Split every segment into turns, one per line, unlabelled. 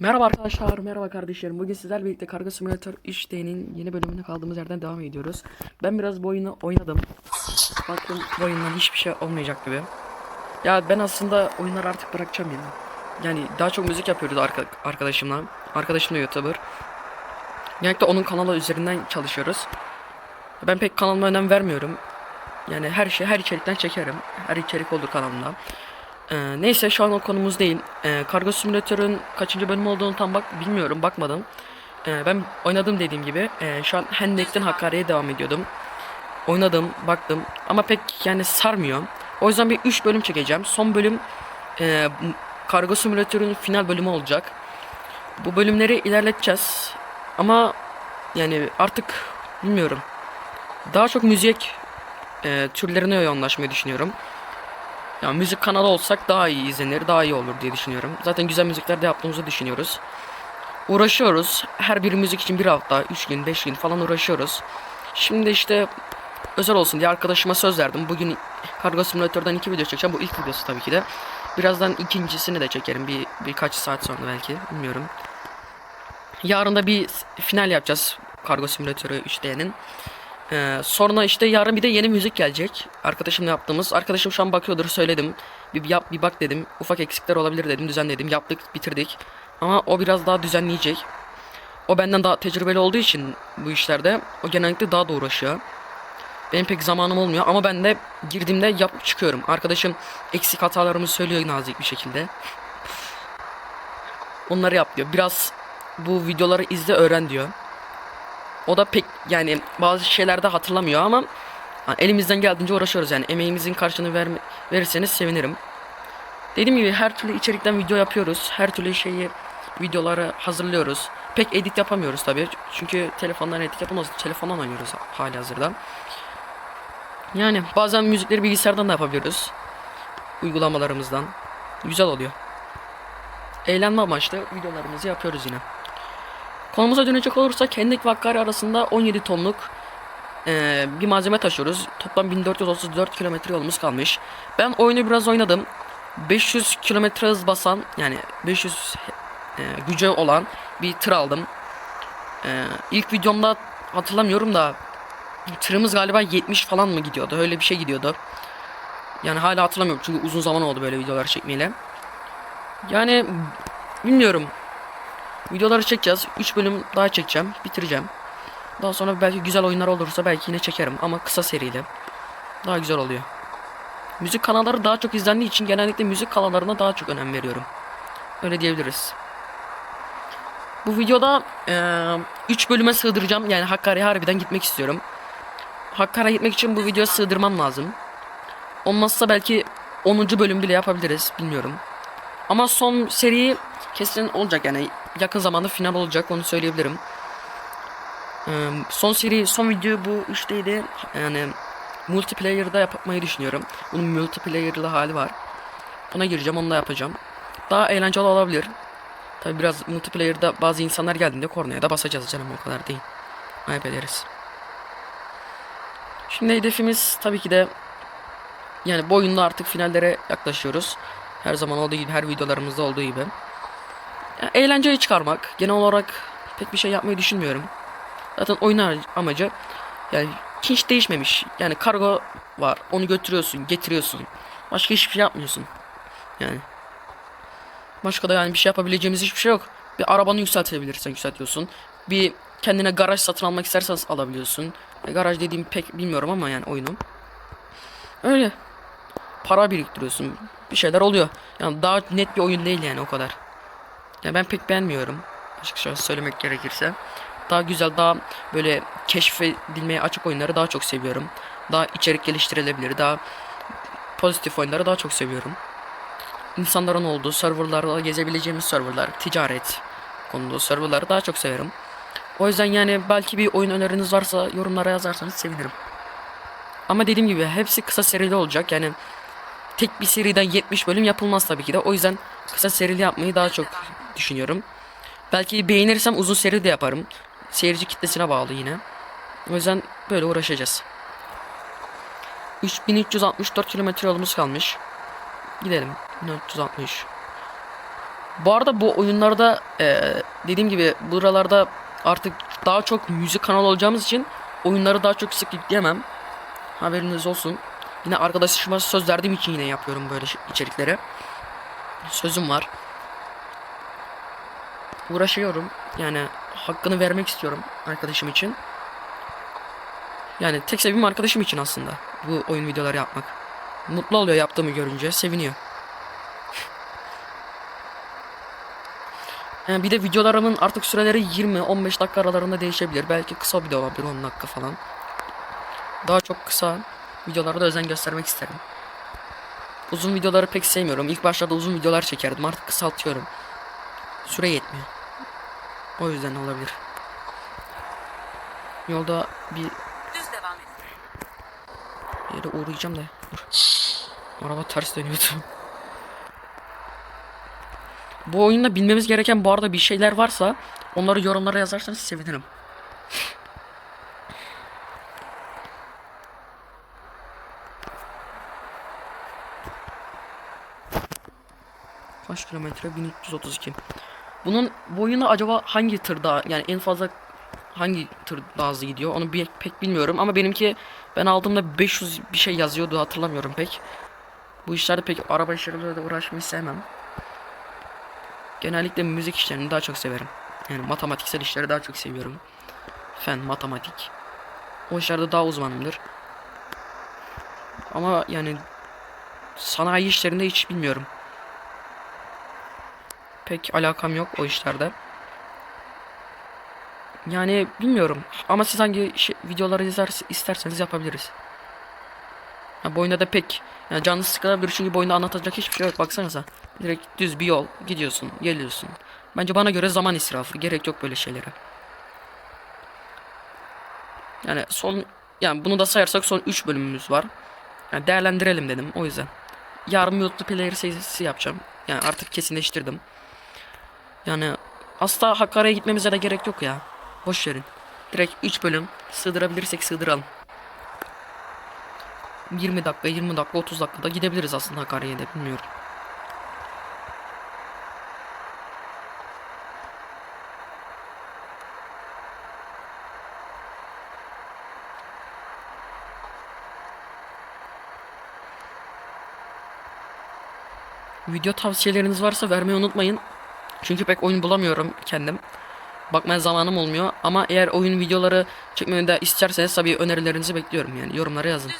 Merhaba arkadaşlar, merhaba kardeşlerim. Bugün sizlerle birlikte Kargo Simulator 3D'nin yeni bölümüne kaldığımız yerden devam ediyoruz. Ben biraz bu oyunu oynadım. Baktım bu oyundan hiçbir şey olmayacak gibi. Ya ben aslında oyunları artık bırakacağım ya. Yani daha çok müzik yapıyoruz arka, arkadaşımla. Arkadaşım da YouTuber. Genellikle onun kanalı üzerinden çalışıyoruz. Ben pek kanalıma önem vermiyorum. Yani her şey, her içerikten çekerim. Her içerik olur kanalımda. Ee, neyse şu an o konumuz değil. Ee, Kargo Simülatör'ün kaçıncı bölüm olduğunu tam bak bilmiyorum bakmadım. Ee, ben oynadım dediğim gibi. Ee, şu an Hendek'ten Hakkari'ye devam ediyordum. Oynadım, baktım ama pek yani sarmıyor. O yüzden bir 3 bölüm çekeceğim. Son bölüm e, Kargo Simülatör'ün final bölümü olacak. Bu bölümleri ilerleteceğiz. Ama yani artık bilmiyorum. Daha çok müzik e, türlerine yoğunlaşmayı düşünüyorum. Ya müzik kanalı olsak daha iyi izlenir, daha iyi olur diye düşünüyorum. Zaten güzel müzikler de yaptığımızı düşünüyoruz. Uğraşıyoruz. Her bir müzik için bir hafta, üç gün, beş gün falan uğraşıyoruz. Şimdi işte özel olsun diye arkadaşıma söz verdim. Bugün Kargo Simülatör'den iki video çekeceğim. Bu ilk videosu tabii ki de. Birazdan ikincisini de çekerim. Bir birkaç saat sonra belki. Bilmiyorum. Yarın da bir final yapacağız. Kargo Simülatörü 3D'nin. Ee, sonra işte yarın bir de yeni müzik gelecek. Arkadaşımla yaptığımız. Arkadaşım şu an bakıyordur söyledim. Bir, yap bir bak dedim. Ufak eksikler olabilir dedim. Düzenledim. Yaptık bitirdik. Ama o biraz daha düzenleyecek. O benden daha tecrübeli olduğu için bu işlerde o genellikle daha da uğraşıyor. Benim pek zamanım olmuyor ama ben de girdiğimde yap çıkıyorum. Arkadaşım eksik hatalarımı söylüyor nazik bir şekilde. Onları yap diyor. Biraz bu videoları izle öğren diyor. O da pek yani bazı şeylerde hatırlamıyor ama ha, elimizden geldiğince uğraşıyoruz yani emeğimizin karşılığını verme, verirseniz sevinirim. Dediğim gibi her türlü içerikten video yapıyoruz. Her türlü şeyi videoları hazırlıyoruz. Pek edit yapamıyoruz tabii. Çünkü telefondan edit yapamaz. Telefondan oynuyoruz hali hazırda. Yani bazen müzikleri bilgisayardan da yapabiliyoruz. Uygulamalarımızdan. Güzel oluyor. Eğlenme amaçlı videolarımızı yapıyoruz yine. Konumuza dönecek olursak Hendek ve Hakkari arasında 17 tonluk eee, bir malzeme taşıyoruz. Toplam 1434 kilometre yolumuz kalmış. Ben oyunu biraz oynadım. 500 kilometre hız basan yani 500 eee, gücü olan bir tır aldım. Eee ilk videomda hatırlamıyorum da tırımız galiba 70 falan mı gidiyordu? Öyle bir şey gidiyordu. Yani hala hatırlamıyorum çünkü uzun zaman oldu böyle videolar çekmeyeli. Yani bilmiyorum. Videoları çekeceğiz. 3 bölüm daha çekeceğim. Bitireceğim. Daha sonra belki güzel oyunlar olursa belki yine çekerim ama kısa serili. Daha güzel oluyor. Müzik kanalları daha çok izlendiği için genellikle müzik kanallarına daha çok önem veriyorum. Öyle diyebiliriz. Bu videoda 3 bölüme sığdıracağım. Yani Hakkari'ye harbiden gitmek istiyorum. Hakkari'ye gitmek için bu videoyu sığdırmam lazım. Olmazsa belki 10. bölüm bile yapabiliriz. Bilmiyorum. Ama son seri kesin olacak yani yakın zamanda final olacak onu söyleyebilirim. Ee, son seri son video bu 3'teydi. Yani multiplayer'da yapmayı düşünüyorum. Bunun multiplayer'lı hali var. Ona gireceğim onu da yapacağım. Daha eğlenceli olabilir. Tabi biraz multiplayer'da bazı insanlar geldiğinde kornaya da basacağız canım o kadar değil. Ayıp ederiz. Şimdi hedefimiz tabii ki de yani bu oyunda artık finallere yaklaşıyoruz. Her zaman olduğu gibi, her videolarımızda olduğu gibi. Eğlenceyi çıkarmak. Genel olarak pek bir şey yapmayı düşünmüyorum. Zaten oyun amacı yani hiç değişmemiş. Yani kargo var. Onu götürüyorsun, getiriyorsun. Başka hiçbir şey yapmıyorsun. Yani. Başka da yani bir şey yapabileceğimiz hiçbir şey yok. Bir arabanı yükseltebilirsen yükseltiyorsun. Bir kendine garaj satın almak istersen alabiliyorsun. E, garaj dediğim pek bilmiyorum ama yani oyunu. Öyle. Para biriktiriyorsun. Bir şeyler oluyor. Yani daha net bir oyun değil yani o kadar. Ya ben pek beğenmiyorum. Açıkçası söylemek gerekirse. Daha güzel, daha böyle keşfedilmeye açık oyunları daha çok seviyorum. Daha içerik geliştirilebilir, daha pozitif oyunları daha çok seviyorum. İnsanların olduğu serverlarda gezebileceğimiz serverlar, ticaret konulu serverları daha çok severim. O yüzden yani belki bir oyun öneriniz varsa yorumlara yazarsanız sevinirim. Ama dediğim gibi hepsi kısa seride olacak. Yani tek bir seriden 70 bölüm yapılmaz tabii ki de. O yüzden kısa serili yapmayı daha çok düşünüyorum. Belki beğenirsem uzun seri de yaparım. Seyirci kitlesine bağlı yine. O yüzden böyle uğraşacağız. 3364 kilometre yolumuz kalmış. Gidelim. 1360. Bu arada bu oyunlarda e, dediğim gibi buralarda artık daha çok müzik kanalı olacağımız için oyunları daha çok sık yükleyemem. Haberiniz olsun. Yine arkadaşıma söz verdiğim için yine yapıyorum böyle içerikleri. Sözüm var. Uğraşıyorum. Yani hakkını vermek istiyorum arkadaşım için. Yani tek sebebim arkadaşım için aslında. Bu oyun videoları yapmak. Mutlu oluyor yaptığımı görünce. Seviniyor. Yani bir de videolarımın artık süreleri 20-15 dakika aralarında değişebilir. Belki kısa video olabilir 10 dakika falan. Daha çok kısa videolara da özen göstermek isterim. Uzun videoları pek sevmiyorum. İlk başlarda uzun videolar çekerdim. Artık kısaltıyorum. Süre yetmiyor. O yüzden olabilir. Yolda bir
Düz devam et.
yere uğrayacağım da. Dur. Araba ters dönüyordu. Bu oyunda bilmemiz gereken bu arada bir şeyler varsa onları yorumlara yazarsanız sevinirim. Kaç kilometre? 1332. Bunun bu oyunda acaba hangi tır daha yani en fazla hangi tır daha gidiyor onu bir, pek bilmiyorum ama benimki ben aldığımda 500 bir şey yazıyordu hatırlamıyorum pek. Bu işlerde pek araba işleriyle de uğraşmayı sevmem. Genellikle müzik işlerini daha çok severim. Yani matematiksel işleri daha çok seviyorum. Fen, matematik. O işlerde daha uzmanımdır. Ama yani sanayi işlerinde hiç bilmiyorum. Pek alakam yok o işlerde. Yani bilmiyorum ama siz hangi şey, videoları izler, isterseniz yapabiliriz. Ya bu da pek yani canınız sıkılabilir çünkü bu oyunda anlatacak hiçbir şey yok baksanıza. Direkt düz bir yol gidiyorsun geliyorsun. Bence bana göre zaman israfı gerek yok böyle şeylere. Yani son yani bunu da sayarsak son 3 bölümümüz var. Yani değerlendirelim dedim o yüzden. Yarın multiplayer serisi yapacağım. Yani artık kesinleştirdim. Yani asla Hakkari'ye gitmemize de gerek yok ya. Boş verin. Direkt 3 bölüm sığdırabilirsek sığdıralım. 20 dakika, 20 dakika, 30 dakikada gidebiliriz aslında Hakkari'ye de bilmiyorum. Video tavsiyeleriniz varsa vermeyi unutmayın. Çünkü pek oyun bulamıyorum kendim. Bakmaya zamanım olmuyor ama eğer oyun videoları çekmemi de isterseniz tabii önerilerinizi bekliyorum yani yorumlara yazın.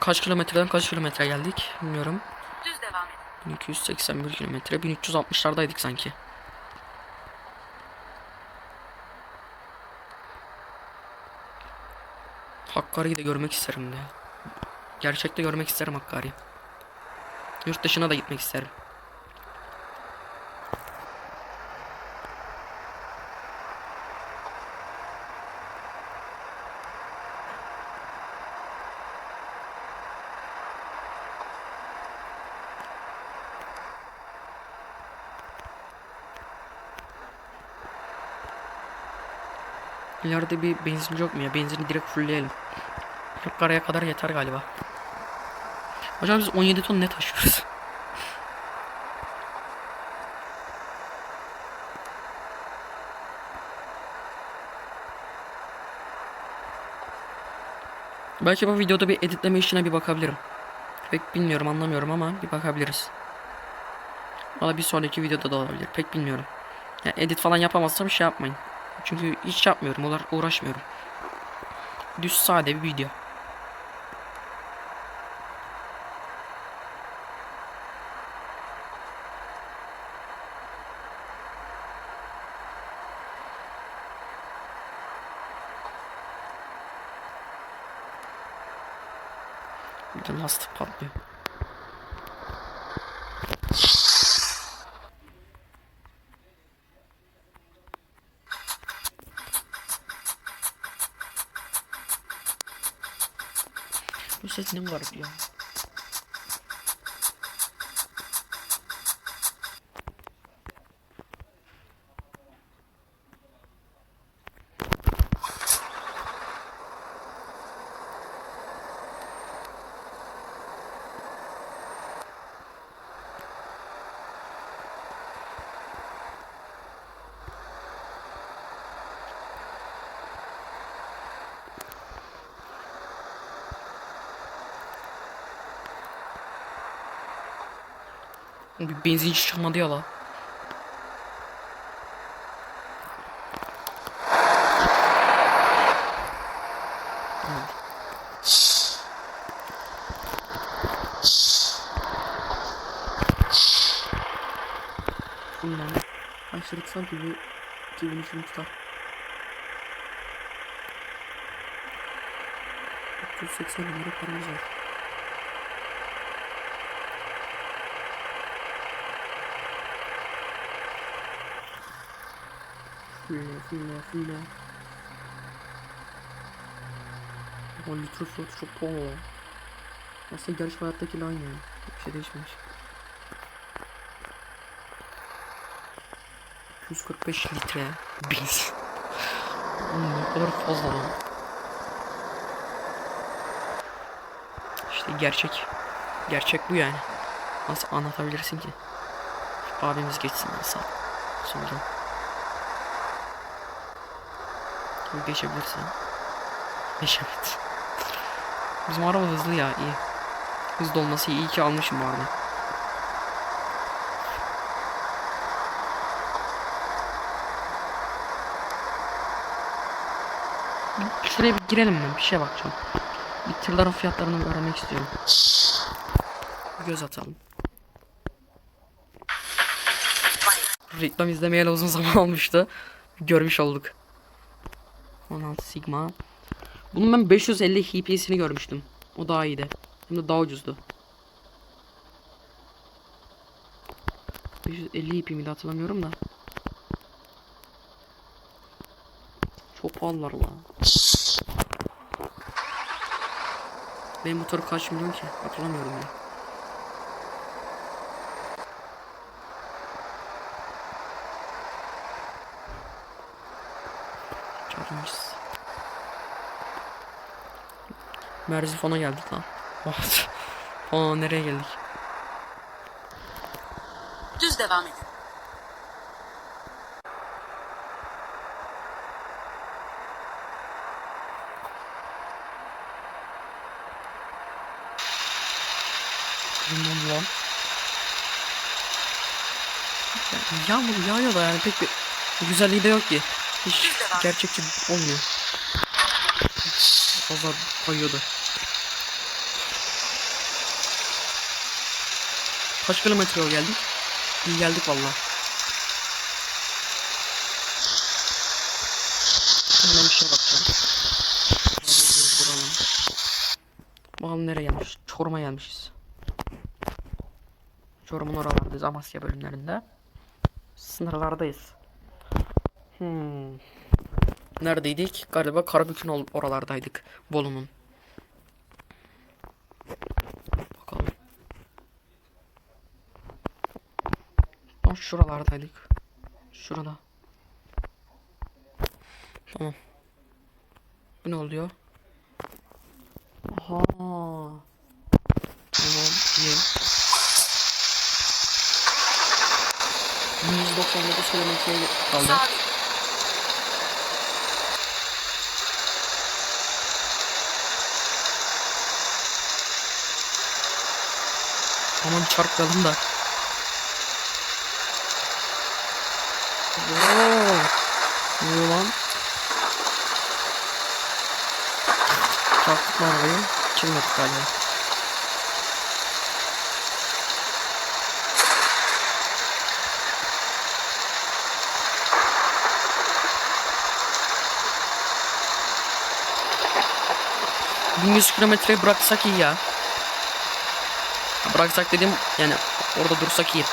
Kaç kilometreden kaç kilometre geldik bilmiyorum.
Düz devam et.
1281 kilometre 1360'lardaydık sanki. Hakkari'yi de görmek isterim de. Gerçekte görmek isterim Hakkari'yi. Yurt dışına da gitmek isterim. İleride bir benzinci yok mu ya? Benzini direkt fullleyelim. Hakkari'ye kadar yeter galiba. Hocam biz 17 ton ne taşıyoruz? Belki bu videoda bir editleme işine bir bakabilirim. Pek bilmiyorum anlamıyorum ama bir bakabiliriz. Valla bir sonraki videoda da olabilir. Pek bilmiyorum. Yani edit falan yapamazsam şey yapmayın. Çünkü hiç yapmıyorum. Uğra uğraşmıyorum. Düz sade bir video. Bir de lastik patlıyor. Bu ses ne garip ya. Bir benzinci çıkmadı ya la. Bundan başladık sanki bu 2003'ün tutar. 380 lira paramız var. Fulle fulle fulle. O litre fiyatı çok pahalı. Aslında gerçek hayattaki aynı yani. Bir şey değişmemiş. 245 litre benzin. Ne kadar fazla lan. İşte gerçek. Gerçek bu yani. Nasıl anlatabilirsin ki? Abimiz geçsin nasıl? Soldan. Tabii geçebilirsin. Geçemedi. Bizim araba hızlı ya iyi. Hızlı olması iyi, iyi ki almışım bu arada. Şuraya bir girelim mi? Bir şeye bakacağım. Bir tırların fiyatlarını öğrenmek istiyorum. Bir Göz atalım. Reklam izlemeyeli uzun zaman olmuştu. Görmüş olduk. 16 Sigma. Bunun ben 550 HP'sini görmüştüm. O daha iyiydi. Hem de daha ucuzdu. 550 HP miydi hatırlamıyorum da. Çok pahalılar la. Benim motor kaç milyon ki? Hatırlamıyorum ya. Merzifon'a geldik lan. Aa nereye geldik?
Düz devam edin.
Bilmem lan. Yağmur yağıyor da yani pek bir güzelliği de yok ki. Hiç gerçekçi olmuyor. Pazar kayıyordu. Kaç kilometre yol geldik? İyi geldik valla. Hemen bir şey bakacağım. Bakalım nereye gelmiş? Çorum'a gelmişiz. Çorum'un oralardayız Amasya bölümlerinde. Sınırlardayız. Hmm. Neredeydik? Galiba Karabük'ün oralardaydık. Bolu'nun. Şuralardaydık. Şurada. Tamam. Bu ne oluyor? Aha. Tamam. İyi. 199 kilometreye kaldı.
Sabit.
Aman çarpmayalım da. Ne oluyor lan? Çarptık mı arabayı? Çılmadık galiba. Bin yüz kilometreyi bıraksak iyi ya. Bıraksak dedim yani orada dursak iyi.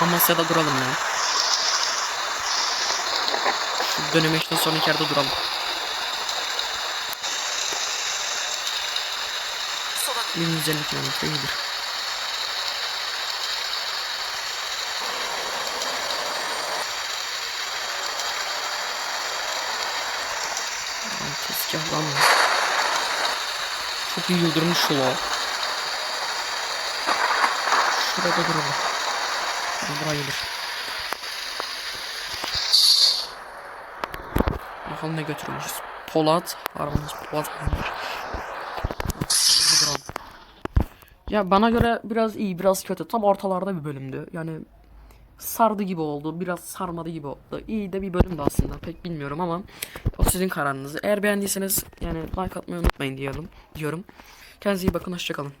Amasya'da duralım ya. Şu dönemeçten sonraki yerde duralım. 1150 kilometre iyidir. Ay, Tezgah lan. bu. Çok iyi yıldırmış la. Şurada duralım. Buraya gelir. Bakalım ne götürmüşüz. Polat. Aramız Polat. Ya bana göre biraz iyi biraz kötü. Tam ortalarda bir bölümdü. Yani sardı gibi oldu. Biraz sarmadı gibi oldu. İyi de bir bölümdü aslında. Pek bilmiyorum ama o sizin kararınız. Eğer beğendiyseniz yani like atmayı unutmayın diyelim diyorum. Kendinize iyi bakın. Hoşçakalın.